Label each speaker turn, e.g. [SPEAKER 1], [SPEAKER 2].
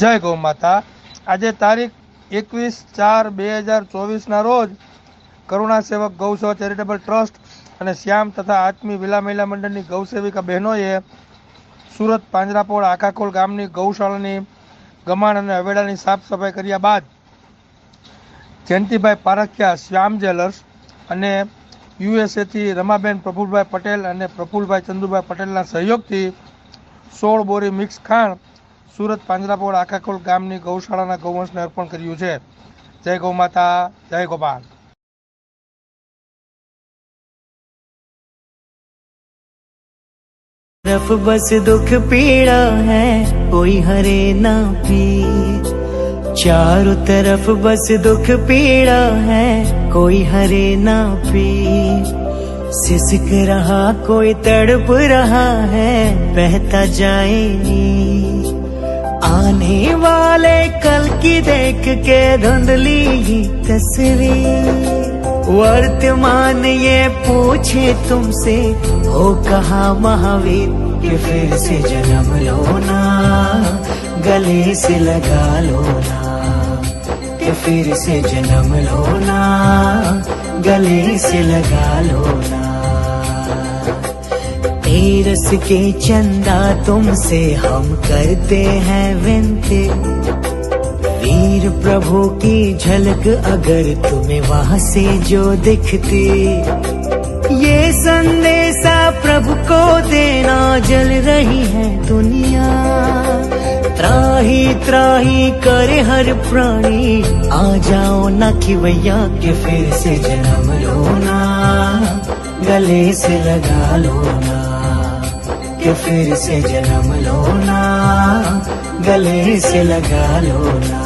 [SPEAKER 1] જય ગૌ માતા આજે તારીખ એકવીસ ચાર બે હજાર ચોવીસના રોજ કરુણા સેવક ગૌસેવા ચેરિટેબલ ટ્રસ્ટ અને શ્યામ તથા આત્મી વિલા મહિલા મંડળની ગૌસેવિકા બહેનોએ સુરત પાંજરાપોળ આખાખોલ ગામની ગૌશાળાની ગમાણ અને અવેડાની સાફ સફાઈ કર્યા બાદ જયંતિભાઈ પારખિયા શ્યામ જ્વેલર્સ અને યુએસએથી રમાબેન પ્રફુલભાઈ પટેલ અને પ્રફુલભાઈ ચંદુભાઈ પટેલના સહયોગથી સોળ બોરી મિક્સ ખાંડ સુરત પાંજરાપોર આકાકોલ ગામની ગૌશાળાના ગૌમંતને અર્પણ કર્યું છે જય ગૌમાતા જય ગૌવાન
[SPEAKER 2] તરફ બસ દુખ પીડા હે કોઈ હરે ના પી ચારે તરફ બસ દુખ પીડા હે કોઈ હરે ના પી સિસક રહા કોઈ તડપ રહા હે પહતા જાયેની आने वाले कल की देख के धुंधली ही तस्वीर वर्तमान ये पूछे तुमसे हो कहा महावीर कि फिर से जन्म लो ना गले से लगा लो ना कि फिर से जन्म लो ना गले से लगा लो ना नहीं रस के चंदा तुमसे हम करते हैं विनते वीर प्रभु की झलक अगर तुम्हें वहाँ से जो दिखती ये संदेशा प्रभु को देना जल रही है दुनिया त्राही त्राही करे हर प्राणी आ जाओ न कि भैया के फिर से जन्म लोना गले से लगा लोना के फिर से जन्म लो ना गले से लगा लो ना